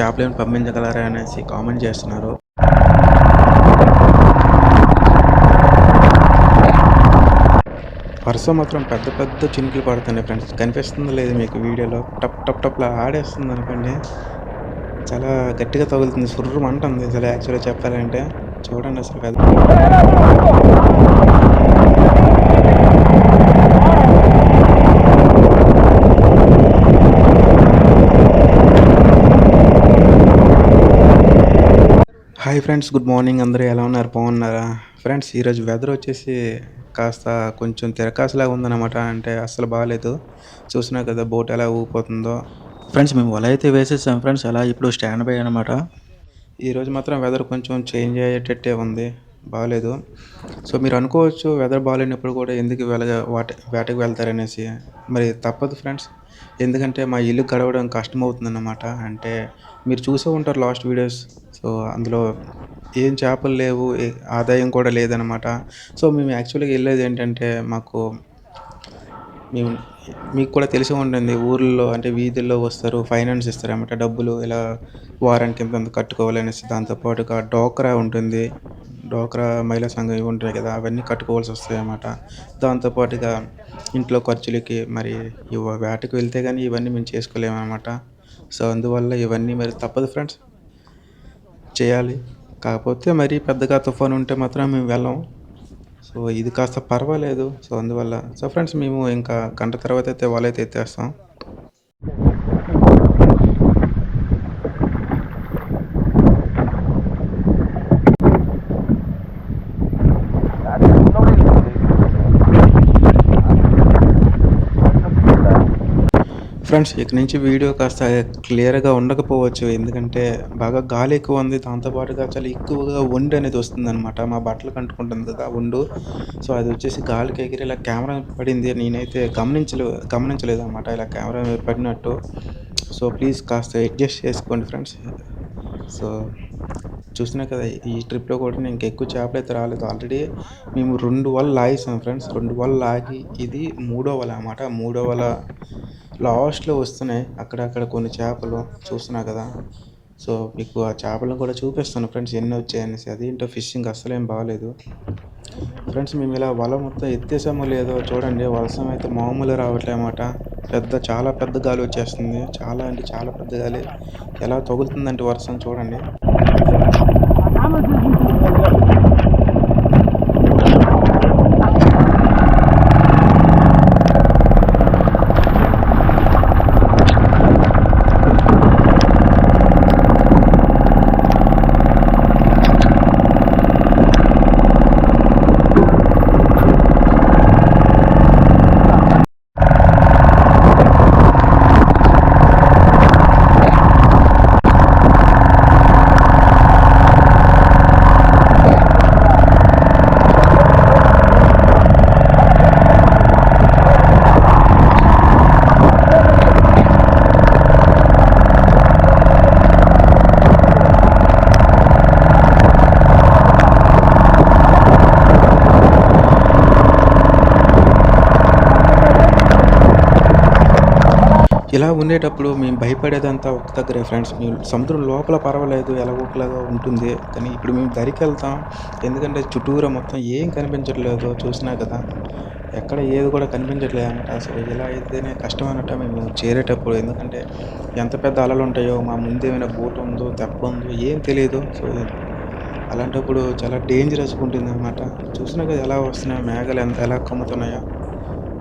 చేపలు ఏమైనా పంపించగలరా అనేసి కామెంట్ చేస్తున్నారు. వరుస మాత్రం పెద్ద పెద్ద చినుకులు పడుతున్నాయి ఫ్రెండ్స్ కనిపిస్తుందో లేదు మీకు వీడియోలో. టప్ టప్ టప్లా ఆడేస్తుంది అనుకోండి. చాలా గట్టిగా తగులుతుంది. సుర్రం అంటుంది అసలు యాక్చువల్గా చెప్పాలంటే. చూడండి అసలు పెద్ద హాయ్ ఫ్రెండ్స్ గుడ్ మార్నింగ్ అందరూ ఎలా ఉన్నారు? బాగున్నారా? ఫ్రెండ్స్ ఈరోజు వెదర్ వచ్చేసి కాస్త కొంచెం తిరకాసులాగా ఉందన్నమాట. అంటే అస్సలు బాగాలేదు. చూసినా కదా బోట్ ఎలా ఊగిపోతుందో. ఫ్రెండ్స్ మేము వల అయితే వేసేసాం. ఫ్రెండ్స్ అలా ఇప్పుడు స్టాండ్ బై అనమాట ఈరోజు మాత్రం వెదర్ కొంచెం చేంజ్ అయ్యేటట్టే ఉంది. బాగాలేదు. సో మీరు అనుకోవచ్చు వెదర్ బాగాలేనప్పుడు కూడా ఎందుకు వెళ్ళ వాట వేటకు వెళ్తారనేసి. మరి తప్పదు ఫ్రెండ్స్ ఎందుకంటే మా ఇల్లు గడవడం కష్టమవుతుందన్నమాట. అంటే మీరు చూసే ఉంటారు లాస్ట్ వీడియోస్ సో అందులో ఏం చేపలు లేవు ఆదాయం కూడా లేదనమాట సో మేము యాక్చువల్గా వెళ్ళేది ఏంటంటే మాకు మేము మీకు కూడా తెలిసి ఉంటుంది ఊర్లో అంటే వీధుల్లో వస్తారు ఫైనాన్స్ ఇస్తారు డబ్బులు ఇలా వారానికి ఇంత కట్టుకోవాలనేసి దాంతోపాటుగా డోక్రా ఉంటుంది. డోక్రా మహిళా సంఘం ఇవి ఉంటాయి కదా అవన్నీ కట్టుకోవాల్సి వస్తాయి అన్నమాట దాంతోపాటుగా ఇంట్లో ఖర్చులకి మరి ఇవ వేటకు వెళ్తే కానీ ఇవన్నీ మేము చేసుకోలేము అనమాట సో అందువల్ల ఇవన్నీ మరి తప్పదు ఫ్రెండ్స్ చేయాలి. కాకపోతే మరీ పెద్దగా తుఫాను ఉంటే మాత్రం మేము వెళ్ళం. సో ఇది కాస్త పర్వాలేదు. సో అందువల్ల సో ఫ్రెండ్స్ మేము ఇంకా గంట తర్వాత అయితే వాళ్ళైతే ఎత్తేస్తాం. ఫ్రెండ్స్ ఇక నుంచి వీడియో కాస్త క్లియర్గా ఉండకపోవచ్చు. ఎందుకంటే బాగా గాలి ఎక్కువ ఉంది. దాంతోపాటుగా చాలా ఎక్కువగా వండు అనేది వస్తుంది అనమాట మా బట్టలు కంటుకుంటుంది కదా వండు సో అది వచ్చేసి గాలికి ఎగిరి ఇలా కెమెరా పడింది. నేనైతే గమనించలే గమనించలేదు అనమాట ఇలా కెమెరా పడినట్టు. సో ప్లీజ్ కాస్త అడ్జస్ట్ చేసుకోండి ఫ్రెండ్స్. సో చూసినా కదా ఈ ట్రిప్లో కూడా నేను ఇంకా ఎక్కువ చేపలు అయితే రాలేదు. ఆల్రెడీ మేము రెండు వల లాగేసాం ఫ్రెండ్స్. రెండు వల లాగి ఇది మూడో వల అనమాట మూడో వల లాస్ట్లో వస్తున్నాయి. అక్కడక్కడ కొన్ని చేపలు చూస్తున్నా కదా. సో మీకు ఆ చేపలను కూడా చూపిస్తాను ఫ్రెండ్స్ ఎన్ని వచ్చాయనేసి అదేంటో ఫిషింగ్ అస్సలేం బాగాలేదు. ఫ్రెండ్స్ మేము ఇలా వల మొత్తం ఎత్తేసామో లేదో చూడండి. వలసం అయితే మామూలు రావట్లేమాట పెద్ద చాలా పెద్ద గాలి వచ్చేస్తుంది. చాలా అంటే చాలా పెద్ద గాలి. ఎలా తగులుతుందంటే వర్షం చూడండి. ఇలా ఉండేటప్పుడు మేము భయపడేదంతా ఒక దగ్గరే ఫ్రెండ్స్ మేము సముద్రం లోపల పర్వాలేదు ఎలాగోకలాగా ఉంటుంది కానీ ఇప్పుడు మేము దరికి వెళ్తాం ఎందుకంటే చుట్టూరా మొత్తం ఏం కనిపించట్లేదు చూసినా కదా ఎక్కడ ఏది కూడా కనిపించట్లేదు అనమాట. సో ఇలా అయితేనే కష్టం అన్నట్టు మేము చేరేటప్పుడు. ఎందుకంటే ఎంత పెద్ద అలలు ఉంటాయో మా ముందు ఏమైనా బోట్ ఉందో తెప్ప ఉందో ఏం తెలియదు సో అలాంటప్పుడు చాలా డేంజరస్గా ఉంటుంది అనమాట చూసినా కదా ఎలా వస్తున్నాయో మేఘాలు ఎంత ఎలా కమ్ముతున్నాయో.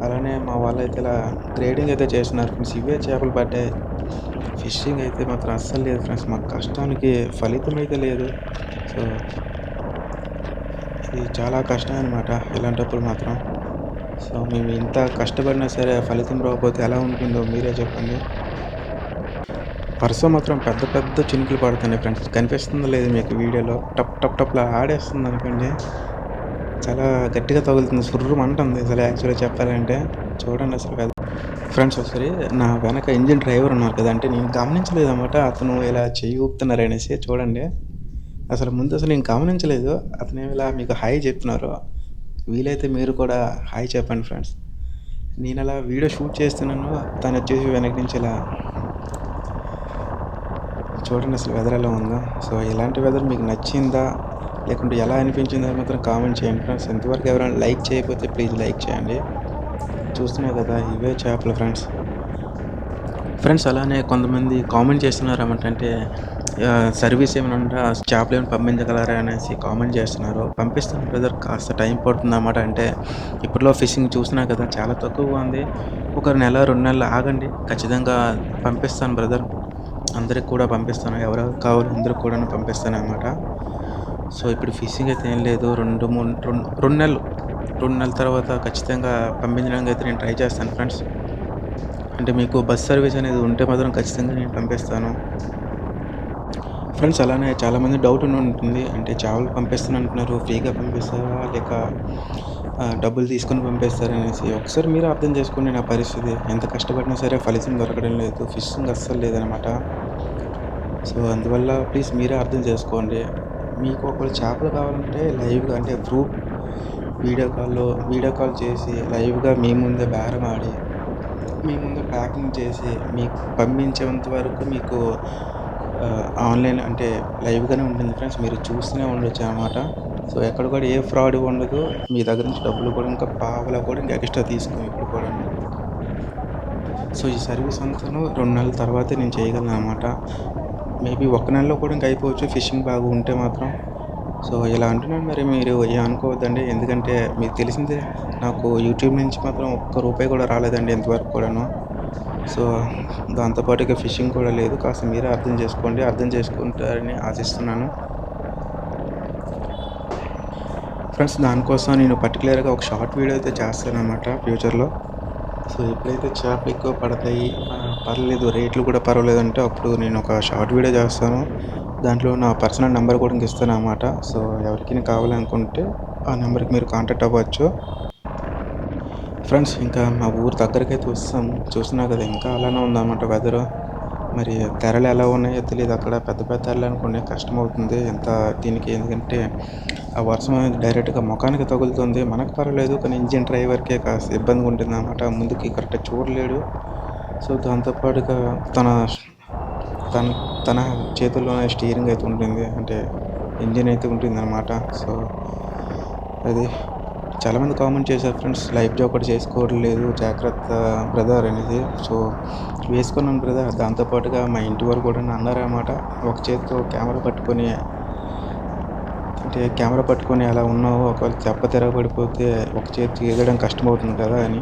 అలానే మా వాళ్ళు అయితే ఇలా గ్రేడింగ్ అయితే చేస్తున్నారు ఫ్రెండ్స్. ఇవే చేపలు పడ్డాయి ఫిషింగ్ అయితే మాత్రం అస్సలు లేదు ఫ్రెండ్స్. మా కష్టానికి ఫలితం అయితే లేదు. సో ఇది చాలా కష్టం అనమాట ఇలాంటప్పుడు మాత్రం. సో మేము ఇంత కష్టపడినా సరే ఫలితం రాకపోతే ఎలా ఉంటుందో మీరే చెప్పండి. వర్షం మాత్రం పెద్ద పెద్ద చినుకులు పడుతున్నాయి ఫ్రెండ్స్. కనిపిస్తుందో లేదు మీకు వీడియోలో. టప్ టప్ టప్లా ఆడేస్తుంది అనుకోండి. చాలా గట్టిగా తగులుతుంది. సుర్రు అంటుంది అసలు యాక్చువల్గా చెప్పాలంటే. చూడండి అసలు కదా ఫ్రెండ్స్ ఒకసారి నా వెనక ఇంజిన్ డ్రైవర్ ఉన్నారు కదా అంటే నేను గమనించలేదు అనమాట అతను ఇలా చెయ్యి ఊపుతున్నారు అనేసి చూడండి. అసలు ముందు అసలు నేను గమనించలేదు. అతను ఇలా మీకు హాయ్ చెప్తున్నారు. వీలైతే మీరు కూడా హాయ్ చెప్పండి ఫ్రెండ్స్. నేను అలా వీడియో షూట్ చేస్తున్నాను. తను వచ్చేసి వెనక నుంచి ఇలా చూడండి అసలు వెదర్ ఎలా ఉందో. సో ఇలాంటి వెదర్ మీకు నచ్చిందా? లేకుంటే ఎలా అనిపించిందో మాత్రం కామెంట్ చేయండి ఫ్రెండ్స్ ఇంతవరకు ఎవరైనా లైక్ చేయకపోతే ప్లీజ్ లైక్ చేయండి. చూస్తున్నాయి కదా ఇవే చేపలు ఫ్రెండ్స్ ఫ్రెండ్స్ అలానే కొంతమంది కామెంట్ చేస్తున్నారు ఏమంటే సర్వీస్ ఏమైనా ఉంటే చేపలు ఏమైనా పంపించగలరా అనేసి కామెంట్ చేస్తున్నారు. పంపిస్తాను బ్రదర్ కాస్త టైం పడుతుంది అన్నమాట అంటే ఇప్పట్లో ఫిషింగ్ చూసినా కదా చాలా తక్కువగా ఉంది. ఒక నెల రెండు నెలలు ఆగండి. ఖచ్చితంగా పంపిస్తాను బ్రదర్ అందరికి కూడా పంపిస్తాను. ఎవరెవరు కావాలి అందరికి కూడా పంపిస్తాను అనమాట సో ఇప్పుడు ఫిషింగ్ అయితే ఏం లేదు. రెండు మూడు రెండు రెండు నెలలు. రెండు నెలల తర్వాత ఖచ్చితంగా పంపించడానికి అయితే నేను ట్రై చేస్తాను ఫ్రెండ్స్ అంటే మీకు బస్ సర్వీస్ అనేది ఉంటే మాత్రం ఖచ్చితంగా నేను పంపిస్తాను. ఫ్రెండ్స్ అలానే చాలామంది డౌట్ ఉండి ఉంటుంది. అంటే చేపలు పంపిస్తాను అంటున్నారు ఫ్రీగా పంపిస్తారా? లేక డబ్బులు తీసుకొని పంపిస్తారా అనేసి. ఒకసారి మీరు అర్థం చేసుకోండి నా పరిస్థితి. ఎంత కష్టపడినా సరే ఫలితం దొరకడం లేదు. ఫిషింగ్ అస్సలు లేదనమాట సో అందువల్ల ప్లీజ్ మీరే అర్థం చేసుకోండి. మీకు ఒకవేళ చేపలు కావాలంటే లైవ్గా అంటే గ్రూప్ వీడియో కాల్లో వీడియో కాల్ చేసి లైవ్గా మీ ముందే బేరం ఆడి మీ ముందు ప్యాకింగ్ చేసి మీకు పంపించేంత వరకు మీకు ఆన్లైన్ అంటే లైవ్గానే ఉంటుంది ఫ్రెండ్స్. మీరు చూస్తూనే ఉండొచ్చు అనమాట సో ఎక్కడ కూడా ఏ ఫ్రాడ్ ఉండదు. మీ దగ్గర నుంచి డబ్బులు కూడా ఇంకా పావలా కూడా ఇంకా ఎక్స్ట్రా తీసుకో ఇప్పుడు కూడా. సో ఈ సర్వీస్ అంతాను రెండు నెలల తర్వాతే నేను చేయగలను అనమాట మేబీ ఒక నెలలో కూడా ఇంకా అయిపోవచ్చు. ఫిషింగ్ బాగా ఉంటే మాత్రం. సో ఇలా అంటున్నాను మరి మీరు. ఏం అనుకోవద్దండి. ఎందుకంటే మీకు తెలిసిందే నాకు యూట్యూబ్ నుంచి మాత్రం ఒక్క రూపాయి కూడా రాలేదండి ఇంతవరకు కూడాను. సో దాంతోపాటుగా ఫిషింగ్ కూడా లేదు. కాస్త మీరే అర్థం చేసుకోండి. అర్థం చేసుకుంటారని ఆశిస్తున్నాను. ఫ్రెండ్స్ దానికోసం నేను పర్టికులర్గా ఒక షార్ట్ వీడియో అయితే చేస్తాను అనమాట ఫ్యూచర్లో. సో ఎప్పుడైతే చేపలు ఎక్కువ పడతాయి. ఆ, పర్లేదు రేట్లు కూడా పర్వాలేదు అంటే అప్పుడు నేను ఒక షార్ట్ వీడియో చేస్తాను. దాంట్లో నా పర్సనల్ నెంబర్ కూడా ఇంక ఇస్తాను అనమాట సో ఎవరికైనా కావాలనుకుంటే ఆ నెంబర్కి మీరు కాంటాక్ట్ అవ్వచ్చు. ఫ్రెండ్స్ ఇంకా మా ఊరు దగ్గరకైతే వస్తాం. చూస్తున్నా కదా ఇంకా అలానే ఉందన్నమాట వెదర్ మరి తెరలు ఎలా ఉన్నాయో తెలియదు అక్కడ పెద్ద పెద్ద తెరలు అనుకోండి కష్టం అవుతుంది. ఎంత దీనికి ఎందుకంటే ఆ వర్షం అనేది డైరెక్ట్గా ముఖానికి తగులుతుంది. మనకు పర్వాలేదు కానీ ఇంజిన్ డ్రైవర్కే కాస్త ఇబ్బందిగా ఉంటుంది అన్నమాట ముందుకి కరెక్ట్గా చూడలేడు. సో దాంతోపాటుగా తన తన తన చేతుల్లోనే స్టీరింగ్ అయితే ఉంటుంది. అంటే ఇంజిన్ అయితే ఉంటుంది అనమాట సో అది చాలామంది కామెంట్ చేశారు ఫ్రెండ్స్ లైఫ్ జాకెట్ చేసుకోవట్లేదు జాగ్రత్త బ్రదర్ అనేది. సో వేసుకున్నాను బ్రదర్. దాంతోపాటుగా మా ఇంటి వారు కూడా అన్నారన్నమాట ఒక చేతితో కెమెరా పట్టుకొని అంటే కెమెరా పట్టుకొని అలా ఉన్నావు. ఒకవేళ తెప్ప తిరగబడిపోతే ఒక చేతి ఎదడం కష్టమవుతుంది కదా అని.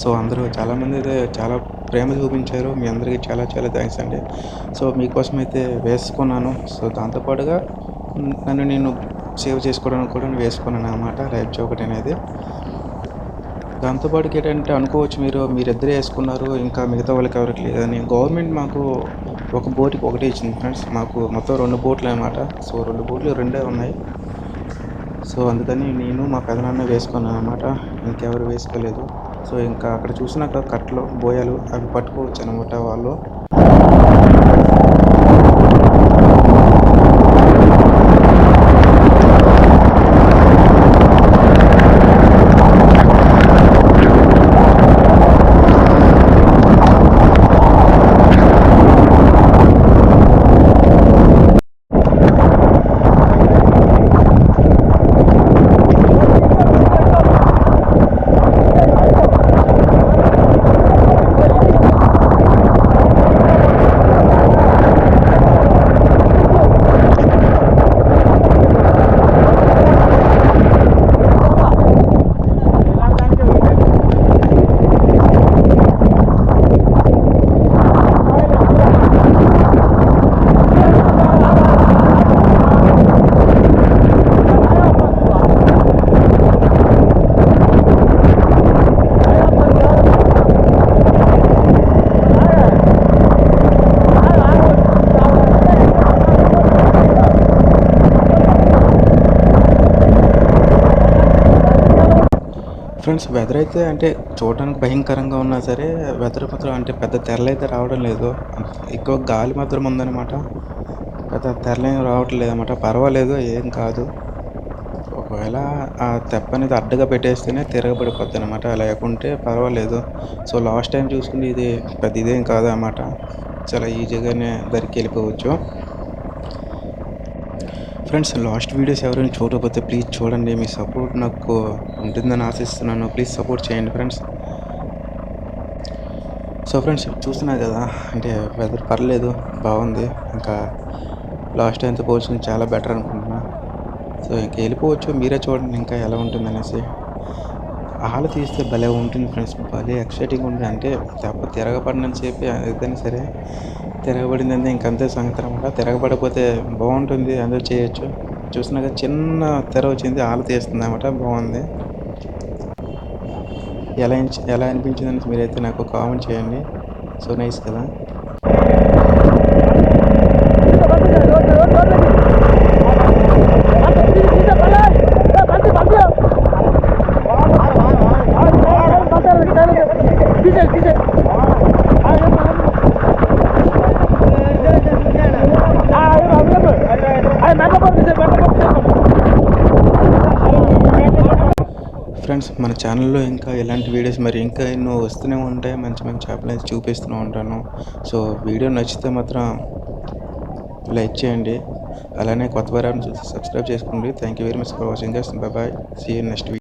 సో అందరూ చాలామంది అయితే చాలా ప్రేమ చూపించారు. మీ అందరికీ చాలా చాలా థ్యాంక్స్ అండి. సో మీకోసం అయితే వేసుకున్నాను. సో దాంతోపాటుగా నన్ను నేను సేవ్ చేసుకోవడానికి కూడా వేసుకున్నాను అనమాట లైఫ్ జాకెట్ అనేది. దాంతోపాటుకి ఏంటంటే అనుకోవచ్చు మీరు మీరిద్దరే వేసుకున్నారు. ఇంకా మిగతా వాళ్ళకి ఎవరికి లేదని గవర్నమెంట్ మాకు ఒక బోట్కి ఒకటే ఇచ్చింది ఫ్రెండ్స్. మాకు మొత్తం రెండు బోట్లు అనమాట సో రెండు బోట్లు రెండే ఉన్నాయి. సో అందుకని నేను మా పెదనాన్న వేసుకున్నాను అనమాట ఇంకెవరు వేసుకోలేదు. సో ఇంకా అక్కడ చూసినాక కట్టలు బోయాలు అవి పట్టుకోవచ్చు అనమాట వాళ్ళు. ఫ్రెండ్స్ వెదర్ అయితే అంటే చూడడానికి భయంకరంగా ఉన్నా సరే వెదర్ మాత్రం అంటే పెద్ద తెరలు అయితే రావడం లేదు. ఎక్కువ గాలి మాత్రం ఉందన్నమాట. పెద్ద తెరలేం రావట్లేదు అనమాట పర్వాలేదు ఏం కాదు. ఒకవేళ ఆ తెప్ప అనేది అడ్డగా పెట్టేస్తేనే తిరగబడిపోద్ది అనమాట లేకుంటే పర్వాలేదు. సో లాస్ట్ టైం చూసుకుంటే ఇది పెద్ద ఇదేం కాదనమాట చాలా ఈజీగానే దరికి వెళ్ళిపోవచ్చు. ఫ్రెండ్స్ లాస్ట్ వీడియోస్ ఎవరైనా చూడకపోతే ప్లీజ్ చూడండి. మీ సపోర్ట్ నాకు ఉంటుందని ఆశిస్తున్నాను. ప్లీజ్ సపోర్ట్ చేయండి ఫ్రెండ్స్ సో ఫ్రెండ్స్ చూస్తున్నారు కదా అంటే వెదర్ పర్లేదు బాగుంది. ఇంకా లాస్ట్ టైంతో పోల్చుకుని చాలా బెటర్ అనుకుంటున్నా. సో ఇంకా వెళ్ళిపోవచ్చు మీరే చూడండి ఇంకా ఎలా ఉంటుంది అనేసి ఆలు తీస్తే భలే ఉంటుంది ఫ్రెండ్స్ భలే ఎక్సైటింగ్ ఉంటుంది అంటే తప్ప తిరగబడినని చెప్పి ఏదైనా సరే తిరగబడిందంటే ఇంకంతే సంగతి అనమాట తిరగబడిపోతే బాగుంటుంది అందరూ చేయొచ్చు. చూసినాక చిన్న తెర వచ్చింది ఆలు తీస్తుంది అనమాట బాగుంది. ఎలా ఎలా అనిపించిందని మీరైతే నాకు కామెంట్ చేయండి. సో నైస్ కదా? ఫ్రెండ్స్ మన ఛానల్లో ఇంకా ఇలాంటి వీడియోస్ మరి ఇంకా ఎన్నో వస్తూనే ఉంటాయి. మంచి మంచి చేపలు చూపిస్తూనే ఉంటాను. సో వీడియో నచ్చితే మాత్రం లైక్ చేయండి. అలానే కొత్త వారాన్ని చూసి సబ్స్క్రైబ్ చేసుకోండి. Thank you very much for watching bye see next week